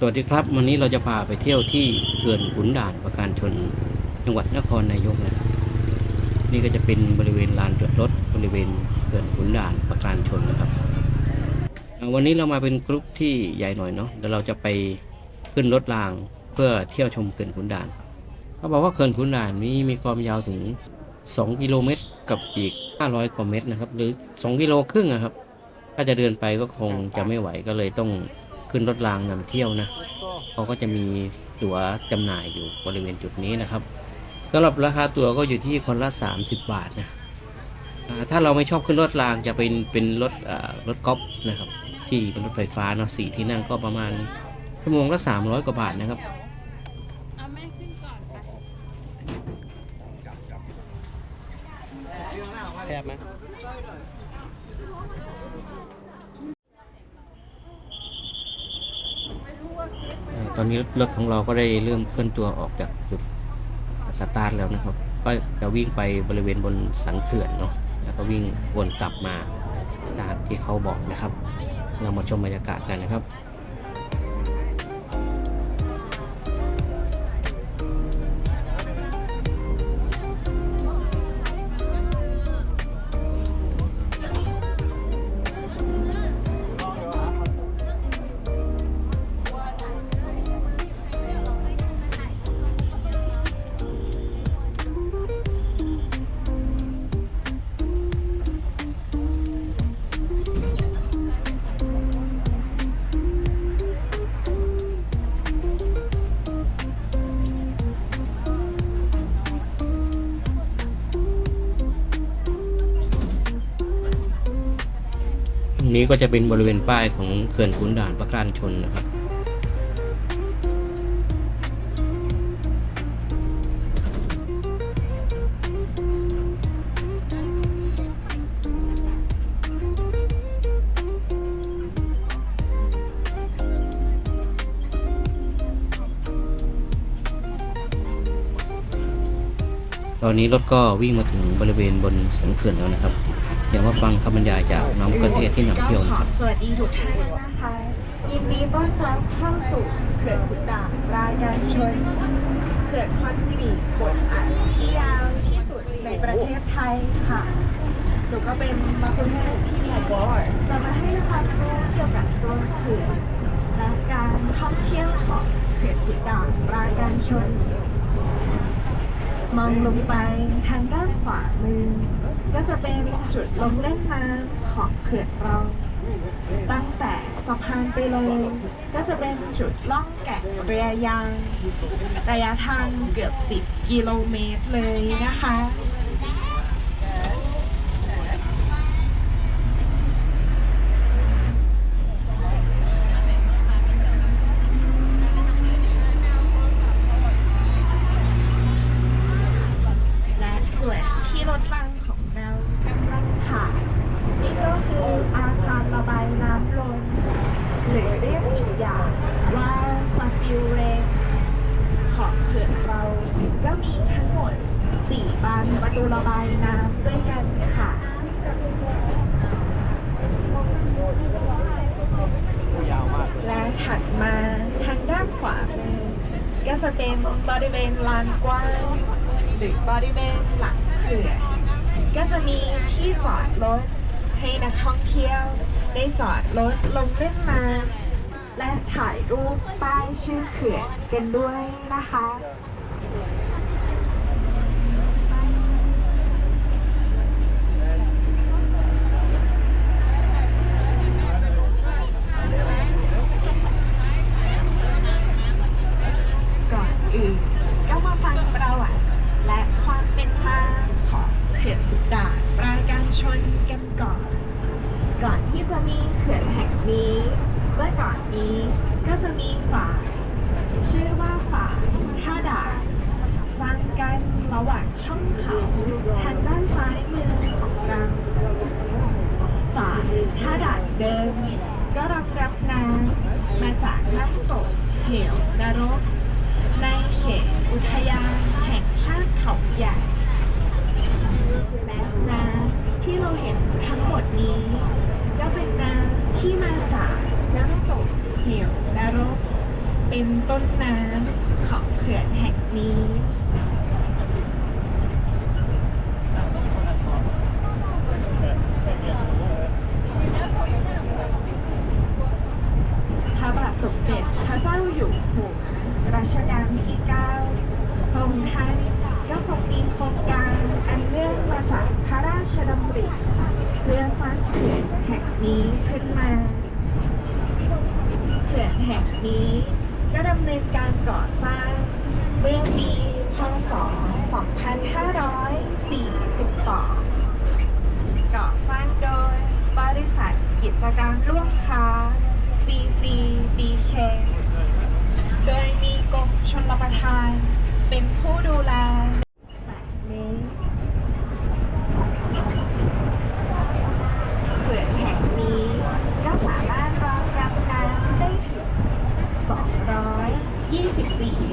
สวัสดีครับ วันนี้เราจะพาไปเที่ยวที่เขื่อนขุนด่านประการชนจังหวัดนครนายกนะนี่ก็จะเป็นบริเวณลานจอดรถบริเวณเขื่อนขุนด่านประการชนนะครับวันนี้เรามาเป็นกรุ๊ปที่ใหญ่หน่อยเนาะเดี๋ยวเราจะไปขึ้นรถรางเพื่อเที่ยวชมเขื่อนขุนด่าน เขาบอกว่าเขื่อนขุนด่านนี้มีความยาวถึง 2 กิโลเมตรกับอีก 500 กว่าเมตรนะครับ หรือ 2 กิโลครึ่งอะครับ ถ้าจะเดินไปก็คงจะไม่ไหวก็เลยต้อง ขึ้นรถรางนำเที่ยวนะเขาก็จะมีตั๋วจำหน่ายอยู่บริเวณจุดนี้นะครับสำหรับราคาตั๋วก็อยู่ที่คนละ 30 บาทนะถ้าเราไม่ชอบขึ้นรถรางจะเป็นเป็นรถรถก๊อฟนะครับ ที่เป็นรถไฟฟ้าเนาะสี่ที่นั่งก็ประมาณชั่วโมงละ300 กว่าบาทนะครับ เอาแม่ขึ้นก่อนไป แคบไหม เอ่อ ตอนนี้รถของเราก็ได้เริ่มเคลื่อนตัวออกจากจุดสตาร์ทแล้วนะครับ ก็จะวิ่งไปบริเวณบนสันเขื่อนเนาะแล้วก็วิ่งวนกลับมาตามที่เขาบอกนะครับ เรามาชมบรรยากาศกันนะครับ นี้ก็จะเป็นบริเวณป้ายของเขื่อนขุนด่านประการชนนะครับ ตอนนี้รถก็วิ่งมาถึงบริเวณบนสันเขื่อนแล้วนะครับ เดี๋ยวมาฟังคำบรรยายจากน้องประเทศที่นำเที่ยวนะครับ สวัสดีทุกท่านนะคะยินดีต้อนรับเข้าสู่เขื่อนขุนด่านรายการชนเขื่อนคอนกรีตบนอัดที่ยาวที่สุดในประเทศไทยค่ะหนูก็เป็นมาคุณแม่ที่นี่จะมาให้ความรู้เกี่ยวกับตัวเขื่อนและการท่องเที่ยวของเขื่อนขุนด่านรายการชน มองลงไปทางด้านขวามือ ก็จะเป็นจุดลงเล่นน้ำของเขื่อนเรา ตั้งแต่สะพานไปเลย ก็จะเป็นจุดล่องแก่งเรือยาง ระยะทางเกือบ 10 กิโลเมตรเลยนะคะและส่วนที่รถรางของเรากำลังผ่านนี่ก็คืออาคารระบายน้ำล้นหรือเรียกอีกอย่างว่าสปิลเวย์ของเขื่อนเรา ก็มีทั้งหมด 4 บานประ ตูระบายน้ำด้วยกันค่ะและถัดมาทางด้านขวามือก็จะเป็นบริเวณลานกว้างหรือบริเวณหลังเขื่อนก็จะมีที่จอดรถให้นักท่องเที่ยวได้จอดรถลงเล่นน้ำและถ่ายรูปป้ายชื่อเขื่อนกันด้วยนะคะ ก่อนอื่นก็มาฟังประวัติและความเป็นมาของเขื่อนขุนด่านปราการชนกันก่อน ก่อนที่จะมีเขื่อนแห่งนี้ เมื่อก่อนนี้ก็จะมีฝายชื่อว่าฝายท่าด่านสร้างกัน ระหว่างช่องเขาทางด้านซ้ายมือของเราฝายท่าด่านเดิมก็รับรับน้ำมาจากน้ำตกเหวนรก ในเขตอุทยานแห่งชาติเขาใหญ่และน้ำที่เราเห็นทั้งหมดนี้ก็เป็นน้ำที่มาจากน้ำตกเหวนรก เป็นต้นน้ำของเขื่อนแห่งนี้ พระบาทสมเด็จพระเจ้าอยู่หัวรัช กาลที่9พระองค์ท่านก็ทรงมีโครงการอันเนื่องมาจากพระราชดำริเพื่อสร้างเขื่อนแห่งนี้ขึ้นมาเขื่อนแห่งนี้ก็ดำเนินการก่อสร้างเมื่อปีพศ 2542 ก่อสร้างโดยบริษัทกิจการร่วมค้า CCBK กรมชลประทาน เป็นผู้ดูแลแบบนี้เขื่อนแห่งนี้ก็สามารถรองรับน้ำได้ถึง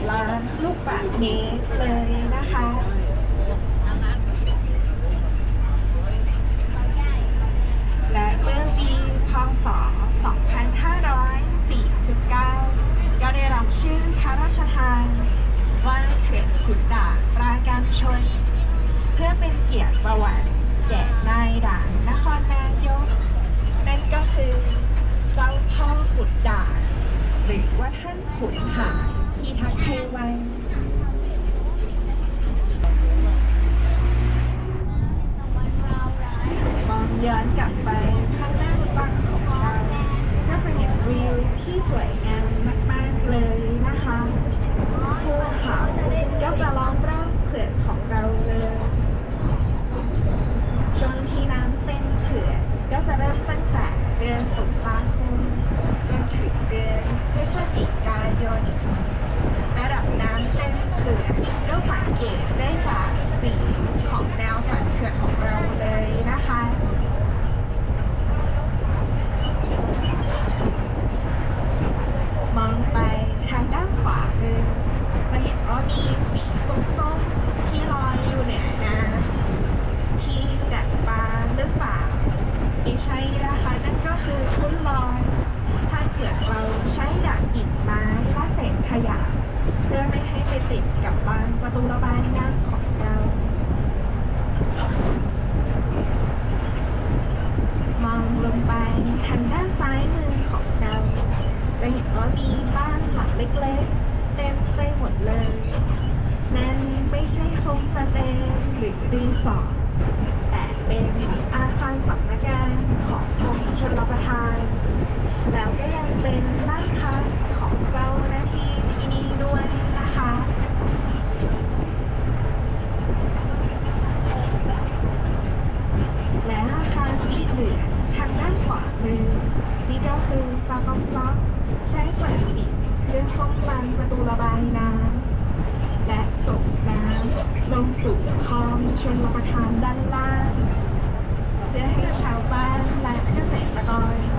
224 ล้านลูกบาศก์เมตรเลยนะคะและเมื่อปีพศ 2549 ก็ได้รับชื่อพระราชทานว่าเขื่อนขุนด่านปราการชน เพื่อเป็นเกียรติประวัติแก่นายด่านนครนายกนั่นก็คือเจ้าพ่อขุนด่านหรือว่าท่านขุนหารที่ทักษ์ไทยวันมองย้อนกลับไปข้างหน้าบังของเราก็จะเห็นวิวที่สวยงามาก ๆ เลยนะคะภูเขาก็จะล้อมรอบเขื่อนของเราเลย ช่วงที่น้ำเต็มเขื่อนก็จะเริ่มตั้งแต่เดือนตุลาคมจนถึงเดือนพฤศจิกายน ระดับน้ำเต็มเขื่อนก็สังเกตได้จากสีของแนวสันเขื่อนของเราเลยนะคะ มองไปทางด้านขวามือจะเห็นว่ามีสีส้มๆที่ลอยอยู่เหนือน้ำที่ดัดปลาหรือเปล่าไม่ใช่นะคะนั่นก็คือทุ่นลอยทางเขื่อนเราใช้ดักกิ่งไม้และเศษขยะ เพื่อไม่ให้ไปติดกับบานประตูระบายน้ำของเรา มองลงไปทางด้านซ้ายมือของเรา จะเห็นว่ามีบ้านหลังเล็กๆ เต็มไปหมดเลย นั่นไม่ใช่โฮมสเต ย์หรือรีสอร์ทแต่เป็นอาคารสำนักงานของกรมชลประทาน แล้วก็ยังเป็นบ้านพักของเจ้าหน้าที่ที่นี่ด้วยนะคะ และอาคารสีเหลืองทางด้านขวามือ นี่ก็คือซาตอมบล็อกใช้เปิดปิดเพื่อซ่อมบานประตูระบายน้ำและส่งน้ำลงสู่ค ลองชนประทานด้านล่าง เพื่อให้ชาวบ้านและเกษตรกร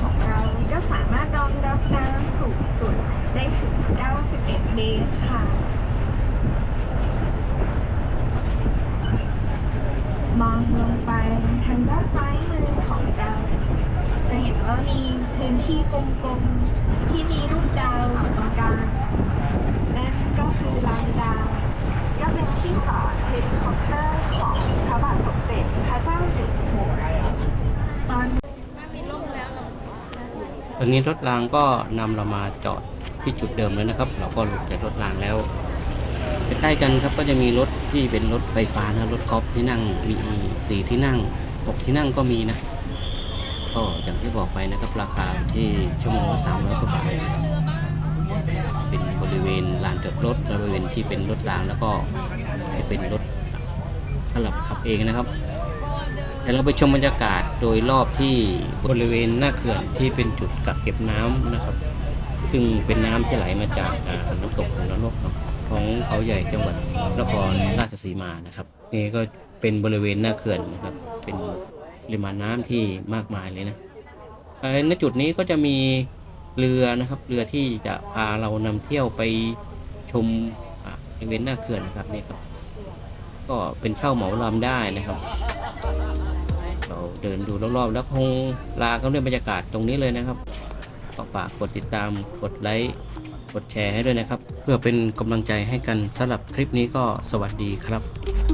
ของเราก็สามารถรองรับน้ำสูงสุดได้ถึง 91 เมตรค่ะ มองลงไปทางด้านซ้ายมือของเรา จะเห็นว่ามีพื้นที่กลมๆ ที่มีรูปดาวต่ตรงกลางนั่นก็คือลานดาวก็เป็นที่จอดเฮลิคอปเตอร์ของพระบาทสมเด็จพระเจ้าอยู่หัวตอน นี้รถรางก็นำเรามาจอดที่จุดเดิมแล้วนะครับ เราก็ลงจากรถรางแล้วใกล้กันครับก็จะมีรถที่เป็นรถไฟฟ้านะรถกอล์ฟที่นั่งมีสี่ที่นั่งหกที่นั่งก็มีนะก็อย่างที่บอกไปนะครับราคาที่ชั่วโมงละสามร้อยกว่าบาทเป็นบริเวณลานจอดรถบริเวณที่เป็นรถรางแล้วก็จะเป็นรถสำหรับขับเองนะครับ ดี๋ยวเราไปชมบรรยากาศโดยรอบที่บริเวณหน้าเขื่อนที่เป็นจุดกักเก็บน้ำนะครับ ซึ่งเป็นน้ำที่ไหลมาจากน้ำตกของนรกเนาะของเขาใหญ่จังหวัดนครราชสีมานะครับ นี่ก็เป็นบริเวณหน้าเขื่อนนะครับ เป็นปริมาณน้ำที่มากมายเลยนะในจุดนี้ก็จะมีเรือนะครับเรือที่จะพาเรานำเที่ยวไปชมบริเวณหน้าเขื่อนนะครับนี่ครับ ก็เป็นเช่าเหมาลำได้นะครับ เดินดูรอบๆ แล้วคงลากันด้วยบรรยากาศตรงนี้เลยนะครับก็ฝากกดติดตามกดไลค์กดแชร์ให้ด้วยนะครับ เพื่อเป็นกำลังใจให้กันสำหรับคลิปนี้ก็สวัสดีครับ